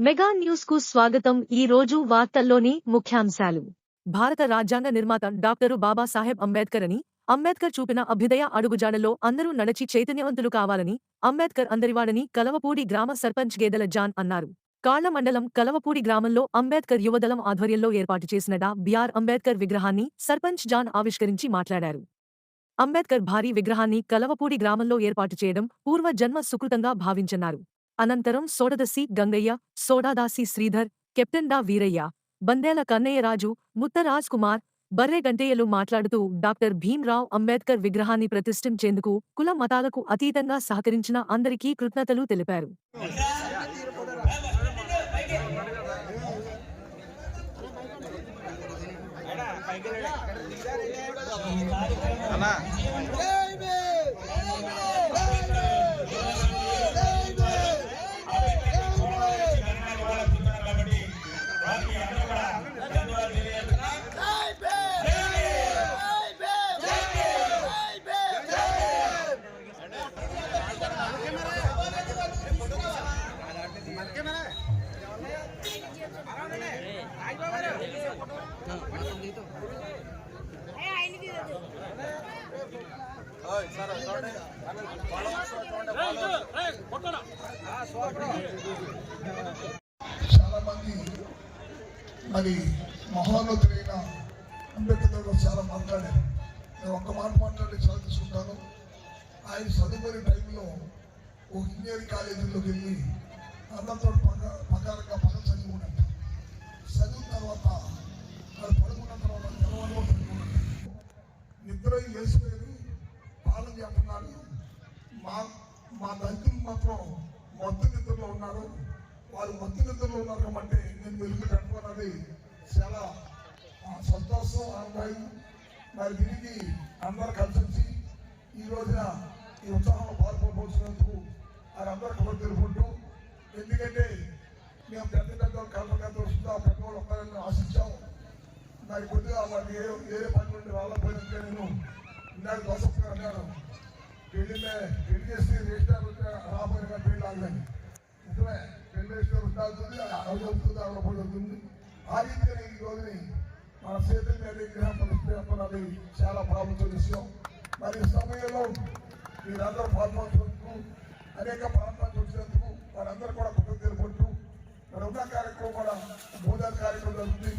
Mega న్యూస్కు స్వాగతం ఈ రోజు వార్తల్లోని ముఖ్యాంశాలు. భారత రాజ్యాంగ నిర్మాత డాక్టరు బాబాసాహెబ్ అంబేద్కర్ అని అంబేద్కర్ చూపిన అభ్యుదయ అడుగుజాడలో అందరూ నడచి చైతన్యవంతులు కావాలని అంబేద్కర్ అందరివాడని కలవపూడి గ్రామ సర్పంచ్ గేదెల జాన్ అన్నారు. కాళ్ళ మండలం కలవపూడి గ్రామంలో అంబేద్కర్ యువదళం ఆధ్వర్యంలో ఏర్పాటు చేసిన డా. బిఆర్ అంబేద్కర్ విగ్రహాన్ని సర్పంచ్ జాన్ ఆవిష్కరించి మాట్లాడారు. అంబేద్కర్ భారీ విగ్రహాన్ని కలవపూడి గ్రామంలో ఏర్పాటు చేయడం పూర్వ జన్మ సుకృతంగా భావించన్నారు. అనంతరం సోడదసి గంగయ్య సోడాదాసి శ్రీధర్ కెప్టెన్ డా వీరయ్య బందేల కన్నయ్యరాజు ముత్తరాజ్ కుమార్ బర్రె గంటయ్యలు మాట్లాడుతూ డాక్టర్ భీమ్రావ్ అంబేద్కర్ విగ్రహాన్ని ప్రతిష్ఠించేందుకు కుల మతాలకు అతీతంగా సహకరించిన అందరికీ కృతజ్ఞతలు తెలిపారు. అన్నా. చాలా మంది మరి మహోన్నతులైన అంబేద్కర్ గారు చాలా మాట్లాడారు. నేను ఒక్క మాట మాట్లాడి చాలా తీసుకుంటాను ఆయన చదువుకునే టైంలో ఒక ఇంజనీరింగ్ కాలేజీలోకి వెళ్ళి అందరితో పగ పగారంగా ఇద్దరు వేసుకుని పాలన చేస్తున్నారు. మా మా దంతులు మాత్రం మొత్తం నిద్రలో ఉన్నారు. వారు మొత్తం నిద్రలో ఉన్నారు కాబట్టి నేను వెలుగు పెట్టుకున్నది చాలా సంతోషం ఆనందాయం మరి దీనికి అందరు కలిసి వచ్చి ఈ రోజున ఈ ఉత్సాహంలో పాల్గొనవలసినందుకు వారందరూ కూడా తెలుపుకుంటూ ఎందుకంటే మేము పెద్ద పెద్ద కలర్ కథ వస్తుందా పెద్దవాళ్ళు ఒక్కరిని ఆశించాము నాకు కొద్దిగా వారికి ఏ వేరే పని నుండి రాలేకపోయినంటే నేను. ఇందాక దోసప్ప అన్నాను. పెళ్ళినే పెళ్ళి చేసి రిజిస్టర్ రాబోయిన పెళ్ళి ఆగదని నిజమే పెళ్ళి రిజిస్టర్ ఉండాల్సింది అది అవుతుంది ఆవిడ పడి ఆ రీతిగా ఈ రోజుని మన చేతుల మీద విగ్రహం పరిస్థితి చాలా ప్రాముఖ్య విషయం. మరి సమయంలో మీరందరూ పాల్గొంటున్నందుకు అనేక ప్రాంతాలు వచ్చినందుకు వారందరూ కూడా కృతజ్ఞతలు తెలుపుకుంటూ మరి ఉన్న కార్యక్రమం కూడా బోధన కార్యక్రమం జరుగుతుంది.